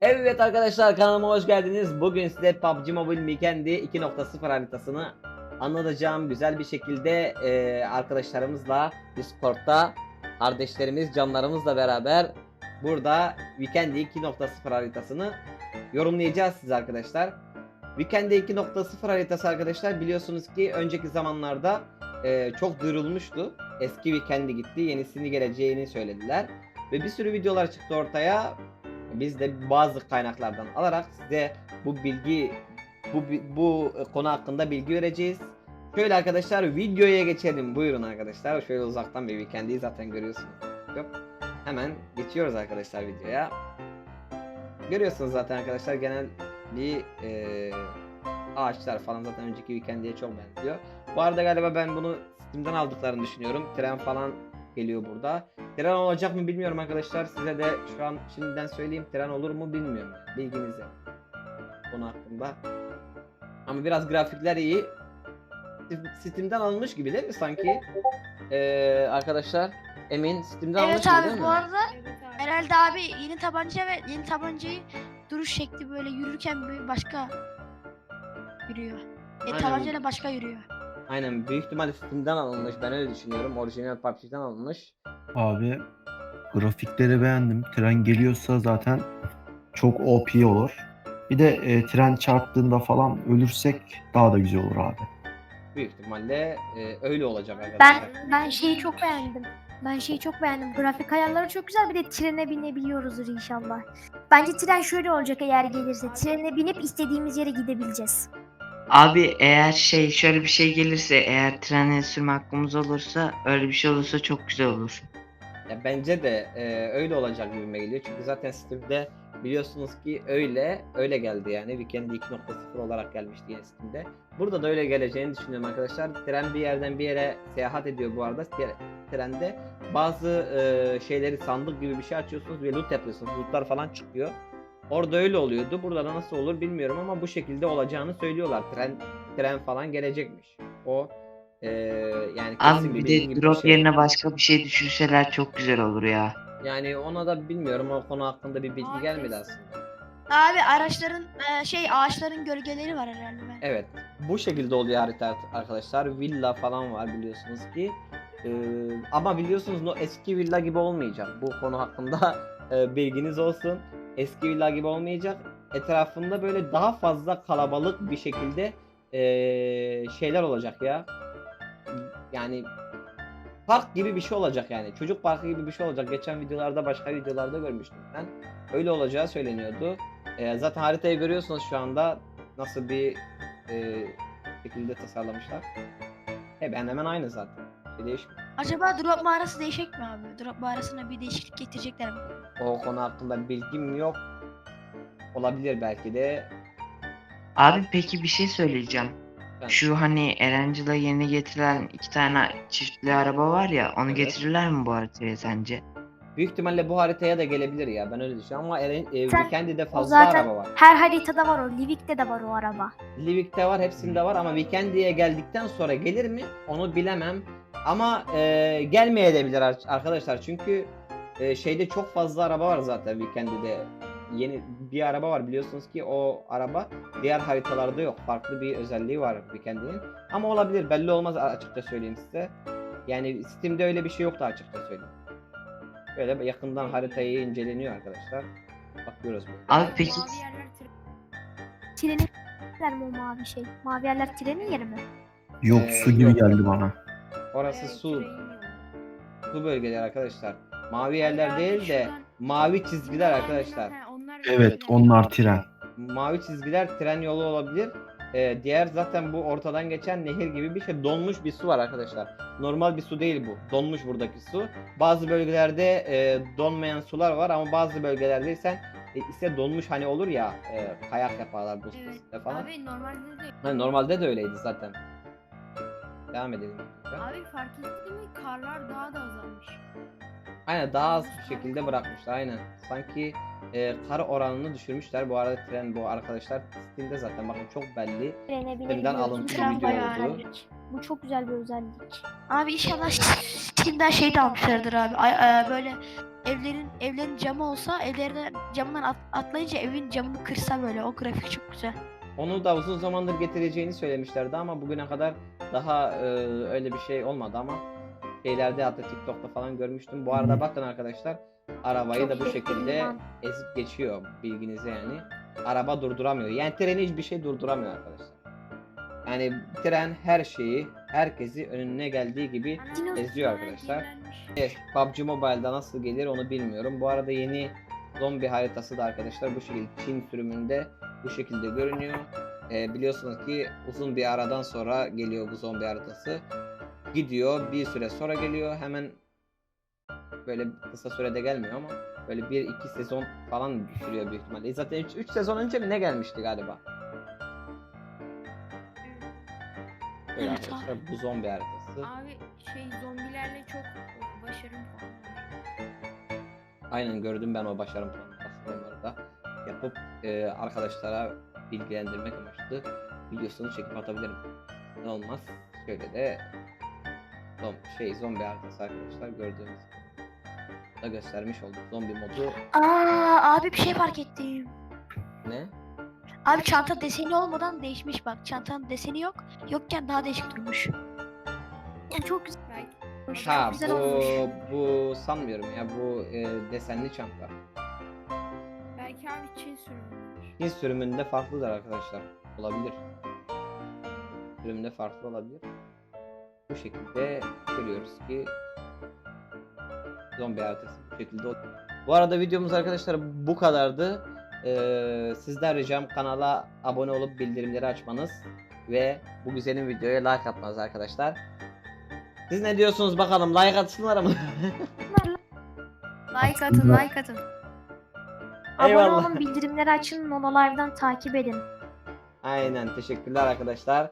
Evet arkadaşlar kanalıma hoş geldiniz. Bugün size PUBG Mobile Weekend'i 2.0 haritasını anlatacağım. Güzel bir şekilde e, arkadaşlarımızla Discord'da kardeşlerimiz, canlarımızla beraber burada Weekend'i 2.0 haritasını yorumlayacağız size arkadaşlar. Weekend'i 2.0 haritası arkadaşlar biliyorsunuz ki önceki zamanlarda e, çok duyurulmuştu. Eski Weekend'i gitti, yenisini geleceğini söylediler. Ve bir sürü videolar çıktı ortaya. Biz de bazı kaynaklardan alarak size bu bilgi bu bu konu hakkında bilgi vereceğiz. Şöyle arkadaşlar videoya geçelim. Buyurun arkadaşlar. Şöyle uzaktan bir weekend'i zaten görüyorsunuz. Yok. Hemen geçiyoruz arkadaşlar videoya. Görüyorsunuz zaten arkadaşlar genel bir e, ağaçlar falan zaten önceki weekend'e çok benziyor. Bu arada galiba ben bunu Steam'den aldıklarını düşünüyorum. Tren falan geliyor burada. Tren olacak mı bilmiyorum arkadaşlar. Size de şu an şimdiden söyleyeyim. Tren olur mu bilmiyorum. Bilginize. Konu hakkında. Ama biraz grafikler iyi. Steam'den alınmış gibi değil mi sanki? Ee, arkadaşlar Emin Steam'den almış Evet gibi abi değil bu mi? arada herhalde abi yeni tabanca ve yeni tabancayı duruş şekli böyle yürürken bir başka yürüyor. E, tabancayla başka yürüyor. Aynen büyük ihtimalle Steam'den alınmış. Ben öyle düşünüyorum. Orijinal PUBG'den alınmış. Abi grafikleri beğendim. Tren geliyorsa zaten çok OP olur. Bir de e, tren çarptığında falan ölürsek daha da güzel olur abi. Büyük ihtimalle e, öyle olacak Ben arkadaşlar. ben şeyi çok beğendim. Ben şeyi çok beğendim. Grafik ayarları çok güzel. Bir de trene binebiliyoruzdur inşallah. Bence tren şöyle olacak eğer gelirse. Trene binip istediğimiz yere gidebileceğiz. Abi eğer şey şöyle bir şey gelirse eğer trene sürme hakkımız olursa öyle bir şey olursa çok güzel olur. Ya bence de e, öyle olacak gibime geliyor. Çünkü zaten Steam'de biliyorsunuz ki öyle öyle geldi yani. Weekend 2.0 olarak gelmişti yine Steam'de. Burada da öyle geleceğini düşünüyorum arkadaşlar. Tren bir yerden bir yere seyahat ediyor bu arada. Tre- Trende bazı e, şeyleri sandık gibi bir şey açıyorsunuz ve loot yapıyorsunuz. Lootlar falan çıkıyor. Orada öyle oluyordu. Burada da nasıl olur bilmiyorum ama bu şekilde olacağını söylüyorlar. Tren tren falan gelecekmiş. O e, yani kesin Abi bir de drop şey. yerine başka bir şey düşürseler çok güzel olur ya. Yani ona da bilmiyorum o konu hakkında bir bilgi Aa, gelmedi aslında. Abi araçların e, şey ağaçların gölgeleri var herhalde. Evet bu şekilde oluyor harita arkadaşlar. Villa falan var biliyorsunuz ki. Ee, ama biliyorsunuz o eski villa gibi olmayacak. Bu konu hakkında e, bilginiz olsun. Eski villa gibi olmayacak. Etrafında böyle daha fazla kalabalık bir şekilde e, şeyler olacak ya. Yani park gibi bir şey olacak yani. Çocuk parkı gibi bir şey olacak. Geçen videolarda başka videolarda görmüştüm ben. Öyle olacağı söyleniyordu. Ee, zaten haritayı görüyorsunuz şu anda nasıl bir e, şekilde tasarlamışlar. Hemen hemen aynı zaten. Bir değişmiyor. Acaba drop mağarası değişecek mi abi? Drop mağarasına bir değişiklik getirecekler mi? O konu hakkında bilgim yok. Olabilir belki de. Abi peki bir şey söyleyeceğim. Ben- Şu hani Erangel'a yeni getirilen iki tane çiftli araba var ya onu Evet. getirirler mi bu haritaya sence? Büyük ihtimalle bu haritaya da gelebilir ya. Ben öyle düşünüyorum ama Eren, e, Sen- Weekend'de fazla zaten araba var. her haritada var o. Livik'te de var o araba. Livik'te var, hepsinde var ama Weekend'e geldikten sonra gelir mi? Onu bilemem. Ama e, gelmeye de bilir ar- arkadaşlar çünkü e, şeyde çok fazla araba var zaten Weekend'de. Yeni bir araba var biliyorsunuz ki o araba diğer haritalarda yok. Farklı bir özelliği var Weekend'in. Ama olabilir belli olmaz açıkça söyleyeyim size. Yani Steam'de öyle bir şey yoktu açıkça söyleyeyim. Böyle yakından haritayı inceleniyor arkadaşlar. Bakıyoruz bu. Abi peki Trenin yer mi o mavi şey? Mavi yerler trenin yeri mi? Yok Ee, su gibi yok. geldi bana. Orası su. Su bölgeleri arkadaşlar. Mavi yerler değil de mavi çizgiler arkadaşlar. Evet onlar tren. Mavi çizgiler tren yolu olabilir. Ee, diğer zaten bu ortadan geçen nehir gibi bir şey donmuş bir su var arkadaşlar. Normal bir su değil bu. Donmuş buradaki su. Bazı bölgelerde e, donmayan sular var ama bazı bölgelerde ise e, ise donmuş hani olur ya e, kayak yaparlar buz Evet. falan. Abi normalde de Ha, normalde de öyleydi zaten. Devam edelim. abi fark ettin mi karlar daha da azalmış. Aynen daha az bir şekilde bırakmışlar aynen. Sanki e, kar oranını düşürmüşler. Bu arada tren bu arkadaşlar Steam'de zaten bakın çok belli. Trene Steam'den binebiliyoruz. alıntı bir video oldu. Bu çok güzel bir özellik. Abi inşallah Steam'den şey de almışlardır abi. Ay- e, böyle evlerin evlerin camı olsa evlerden camından at- atlayınca evin camını kırsa böyle o grafik çok güzel. Onu da uzun zamandır getireceğini söylemişlerdi ama bugüne kadar daha e, öyle bir şey olmadı ama şeylerde hatta TikTok'ta falan görmüştüm. Bu arada bakın arkadaşlar arabayı Çok da bu şekilde ezip geçiyor bilginize yani. Araba durduramıyor. Yani treni hiçbir şey durduramıyor arkadaşlar. Yani tren her şeyi, herkesi önüne geldiği gibi eziyor arkadaşlar. Evet, PUBG Mobile'da nasıl gelir onu bilmiyorum. Bu arada yeni zombi haritası da arkadaşlar bu şekilde Çin sürümünde bu şekilde görünüyor. Ee, biliyorsunuz ki uzun bir aradan sonra geliyor bu zombi haritası. Gidiyor bir süre sonra geliyor. Hemen böyle kısa sürede gelmiyor ama böyle bir iki sezon falan sürüyor büyük ihtimalle. Zaten 3 sezon önce mi ne gelmişti galiba? Böyle Evet arkadaşlar bu zombi haritası. Abi şey zombilerle çok e, başarım falan var. Aynen gördüm ben o başarım planını aslında onları da yapıp e, arkadaşlara bilgilendirmek amaçlı videosunu çekip atabilirim. Ne olmaz. Şöyle de zom şey zombi haritası arkadaşlar gördüğünüz gibi da göstermiş olduk. Zombi modu Aa abi bir şey fark ettim. ne? Abi çanta deseni olmadan değişmiş bak. Çantanın deseni yok. Yokken daha değişik durmuş. O çok güzel. Ha güzel bu olmuş. bu sanmıyorum ya bu e, desenli çanta. Belki abi Çin sürümüdür. Çin sürümünde farklıdır arkadaşlar. Olabilir. Sürümünde farklı olabilir. Bu şekilde görüyoruz ki zombi haritası bu şekilde ol- Bu arada videomuz arkadaşlar bu kadardı. Ee, sizden ricam kanala abone olup bildirimleri açmanız ve bu güzelim videoya like atmanız arkadaşlar. Siz ne diyorsunuz bakalım like atsınlar mı? Like atın like atın. Abone Eyvallah. olun, bildirimleri açın, nonolardan takip edin. Aynen teşekkürler arkadaşlar.